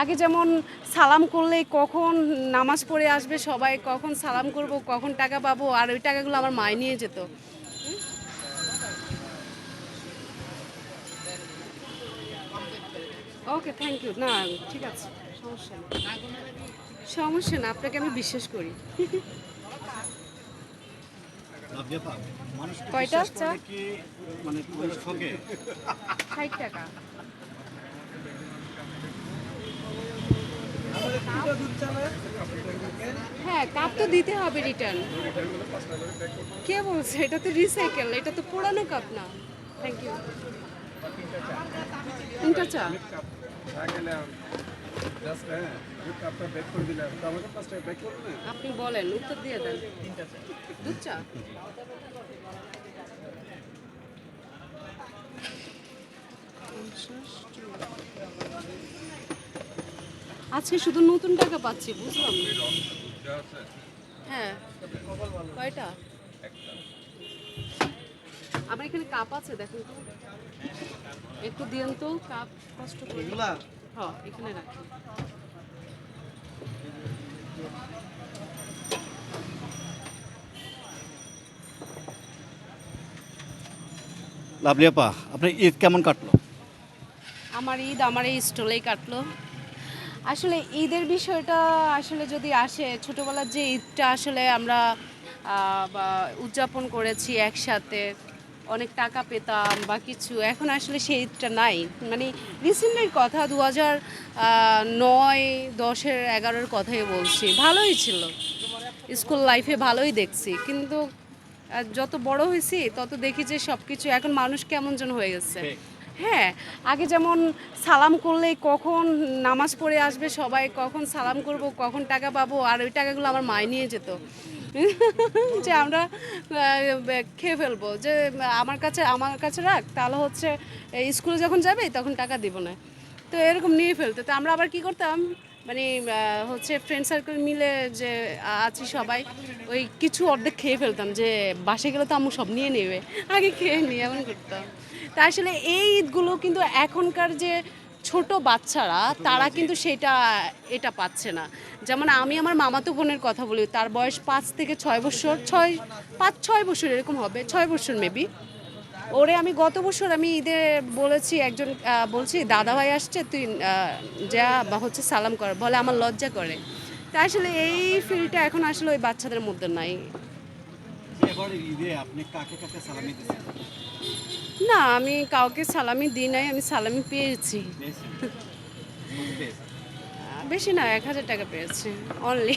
আগে যেমন সালাম করলে কখন নামাজ পড়ে আসবে সবাই কখন সালাম করব কখন টাকা পাবো আর ওই টাকাগুলো আমার মায় নিয়ে যেত। ওকে থ্যাংক ইউ না ঠিক আছে সমস্যা নেই। সমস্যা না আপনাকে আমি বিশ্বাস করি। কয়টা চা? মানে ষাট টাকা। হ্যাঁ কাপ তো দিতে হবে রিটার্ন কে বলছে? এটা তো রিসাইকেল এটা তো পুরানো কাপ না। থ্যাংক ইউ তিনটা চা? আপনি বলেন, উত্তর দিয়ে দেন। দুধ চা? আজকে শুধু নতুন টাকা পাচ্ছি বুঝলাম। হ্যাঁ। কয়টা? আমার এখানে কাপ আছে দেখুন তো। একটু দিন তো কাপ কষ্ট করে। হ্যাঁ এখানে রাখি। লাভলিয়াপা আপনার ঈদ কেমন কাটলো? আমার ঈদ আমার এই স্টলেই কাটলো। আসলে ঈদের বিষয়টা আসলে যদি আসে, ছোটোবেলার যে ঈদটা আসলে আমরা উদযাপন করেছি একসাথে, অনেক টাকা পেতাম বা কিছু, এখন আসলে সেই ঈদটা নাই। মানে রিসেন্টলির কথা দু হাজার নয়, দশের, এগারোর কথাই বলছি। ভালোই ছিল। স্কুল লাইফে ভালোই দেখছি। কিন্তু যত বড় হয়েছি, তত দেখি যে সব কিছু এখন মানুষ কেমন যেন হয়ে গেছে। হ্যাঁ আগে যেমন সালাম করলে কখন নামাজ পড়ে আসবে সবাই, কখন সালাম করব, কখন টাকা পাবো, আর ওই টাকাগুলো আমার মায় নিয়ে যেত। যে আমরা খেয়ে ফেলব। যে আমার কাছে আমার কাছে রাখ, তাহলে হচ্ছে স্কুলে যখন যাবে, তখন টাকা দিব না। তো এরকম নিয়ে ফেলতো। তো আমরা আবার কি করতাম? মানে হচ্ছে ফ্রেন্ড সার্কেল মিলে যে আছি সবাই, ওই কিছু অর্ধেক খেয়ে ফেলতাম যে বাসে গেলে তো আম্মু সব নিয়ে নেবে। আগে খেয়ে নিয়ে এমন করতাম। তা আসলে এই ঈদগুলো কিন্তু এখনকার যে ছোট বাচ্চারা তারা কিন্তু সেটা এটা পাচ্ছে না। যেমন আমি আমার মামাতো বোনের কথা বলি তার বয়স পাঁচ থেকে ছয় বছর ছয় পাঁচ ছয় বছর এরকম হবে ছয় বছর মেবি ওরে আমি গত বছর আমি ঈদে বলেছি একজন বলছি দাদা ভাই আসছে তুই যা বা হচ্ছে সালাম কর। বলে আমার লজ্জা করে। তা আসলে এই ফিলটা এখন আসলে ওই বাচ্চাদের মধ্যে নাই। আপনি কাকে কাকে সালামি দিচ্ছেন? না, আমি কাউকে সালামি দিই নাই, আমি সালামি পেয়েছি। বেশি না, এক হাজার টাকা পেয়েছি অনলি